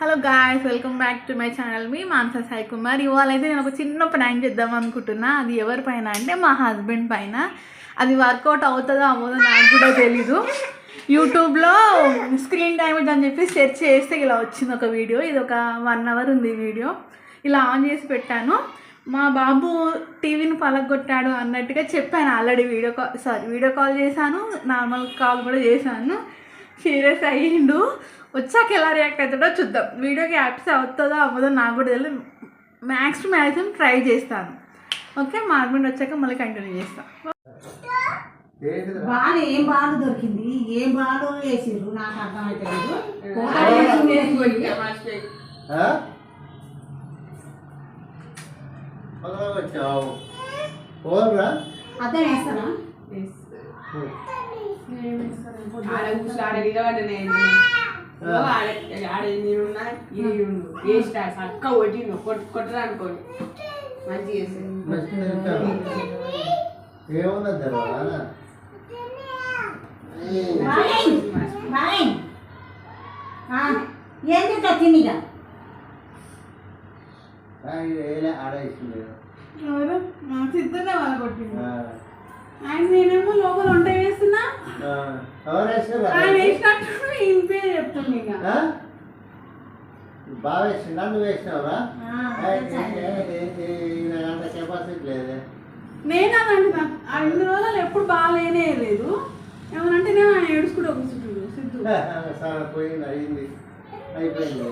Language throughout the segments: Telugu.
Hello guys welcome back to my channel మీ మాన్సా సాయి కుమార్ ఇవాళ అయితే నేను ఒక చిన్న ప్రాంక్ చేద్దాం అనుకుంటున్నా. అది ఎవరి పైన అంటే మా హస్బెండ్ పైన. అది వర్కౌట్ అవుతుందో అవ్వదో నాకు కూడా తెలీదు. యూట్యూబ్లో స్క్రీన్ టైం అని చెప్పి సెర్చ్ చేస్తే ఇలా వచ్చింది ఒక వీడియో ఇది ఒక వన్ అవర్ ఉంది వీడియో ఇలా ఆన్ చేసి పెట్టాను. మా బాబు టీవీని పలగొట్టాడు అన్నట్టుగా చెప్పాను already video call sorry video call చేశాను. నార్మల్ కాల్ కూడా చేశాను. సీరియస్ అయ్యిండు. వచ్చాక ఎలా రియాక్ట్ అవుతాడో చూద్దాం. వీడియోకి యాప్స్ అవుతుందో అవ్వదో నాకు కూడా తెలియదు మ్యాక్స్ టు మ్యాక్సిమం ట్రై చేస్తాను. ఓకే మా హస్బెండ్ వచ్చాక మళ్ళీ కంటిన్యూ చేస్తాను బాగా ఏం బాగా దొరికింది? ఏం బాగా వేసిర్రు నాకు అర్థమైతలేదు వచ్చావు. పోరా అర్థం వేస్తారా ఆడ కూర్చో ఆడ నిలబడ్డ నేను ఆడ ఆడ నేనున్నా ఇది వేస్ట్ చక్క కొట్టిండు కొట్ కొట్టరా అనుకోండి. మంచిగా చేసాను ఏమున్నది బాయ్. బాయ్ ఏం తింటా తినిగా ఆడేసింది ఎవరు? మా సిద్ధనే వాళ్ళ కొట్టింది ఆయన నేనేమో లోపల వంట వేస్తున్నా ఆయన వేసినట్టు ఇంపే చెప్తుంది ఇక. బాగా వేసిందా నువ్వు వేసినావురా అంత కెపాసిటీ లేదే. నేను అది అంటున్నా ఆ రెండు రోజులు ఎప్పుడు బాగాలేనే లేదు. ఏమనంటే నేను ఆయన ఏడుచుకుంటూ కూర్చుంటుడు సిద్ధు సరే పోయింది అయింది. అయిపోయింది.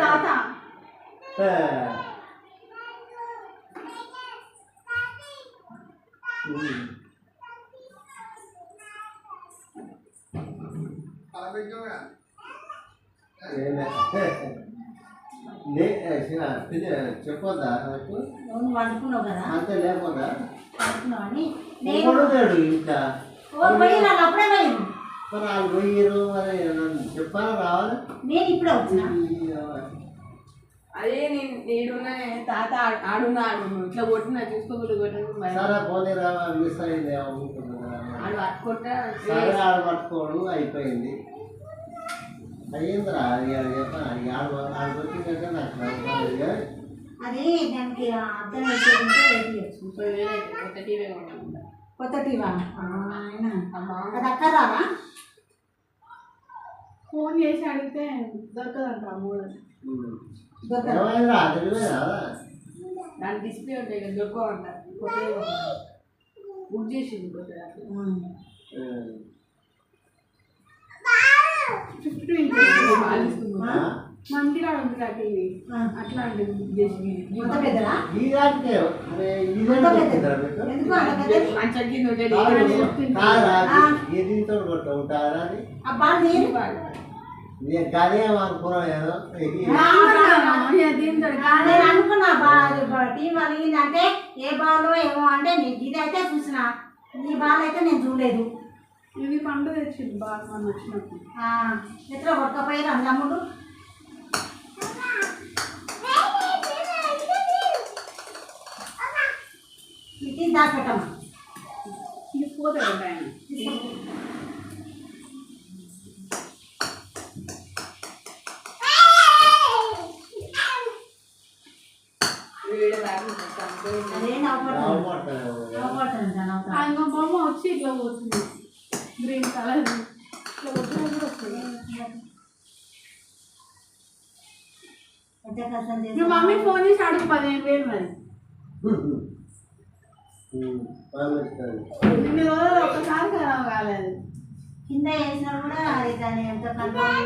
తాత. చెప్పొద్దా నాకు నువ్వు వండుకున్నావు కదా? అంతే లేకపోదా? వండుకున్నావు అని నేను కొడుతాడు ఇంట్లో. ఓ పోయి నాకు అప్పుడే పోయింది మరి వాళ్ళు పోయిరు మరి నన్ను చెప్పాలా రావాలి? నేను ఇప్పుడే వచ్చిన. అదే నేను తాత ఆడున్నా ఆడు ఇట్లా కొట్టిన చూసుకోకుండా కొట్టిన సరే పోనీ రా మిస్ అయింది అనుకుంటున్నా ఆడు కొట్ట సరే ఆడ పట్టుకోడు అయిపోయింది. అయ్యిందిరా అది ఆడ చెప్పాను ఆడ ఆడకొచ్చిందంటే నాకు నమ్మకం అది దానికి అర్థం కొత్త టీవీ కొత్త టీవా ఆయన అమ్మా. అది అక్కడ రావా ఫోన్ చేసి అడిగితే దొరకదంట ఆ మూడు దొరకదు. ఏమైందిరా తెలియదా దాని డిస్ప్లే ఉంటాయి కదా దొరకవు అంటారు కొత్తది కొన్నాను. బుక్ చేసింది ఫిఫ్టీ టూ ఇంచెస్ ఉంది అట్లాంటిది బుక్ చేసి అంత పెద్దరా ఈ దానికే. అరే ఈ అంత దానికే పెద్దది? పెట్టిందిరా మీకు? ఎందుకు అంత పెద్దది? మంచం కింద ఉంటుంది నేను నేను గదే అనుకున్నాను ఇది దీంతో నేను అనుకున్నా బా టీం అలిగిందంటే ఏ బాలో ఏమో అంటే నీకు ఇది అయితే చూసిన. ఈ బాల్ అయితే నేను చూడలేదు. ఇది పండు తెచ్చింది బాగా మనం వచ్చినప్పుడు. ఎట్లా కొట్టకపోయారు అందమ్ముడు ఇది దాపెట్టమ్మా తీసుకుపోతాడు ఆయన. ఆయన బొమ్మ వచ్చి ఇట్లా పోతుంది. గ్రీన్ కలర్ ఇట్లా పోతున్నా కూడా వస్తుంది మీ మమ్మీ ఫోన్ చేసి అడుగు పదిహేను వేలు మరి. ఇన్ని రోజులు ఒకసారి ఖరాబ్ కాలేదు కింద వేసినా కూడా అది దాన్ని ఎంత కంట్రోల్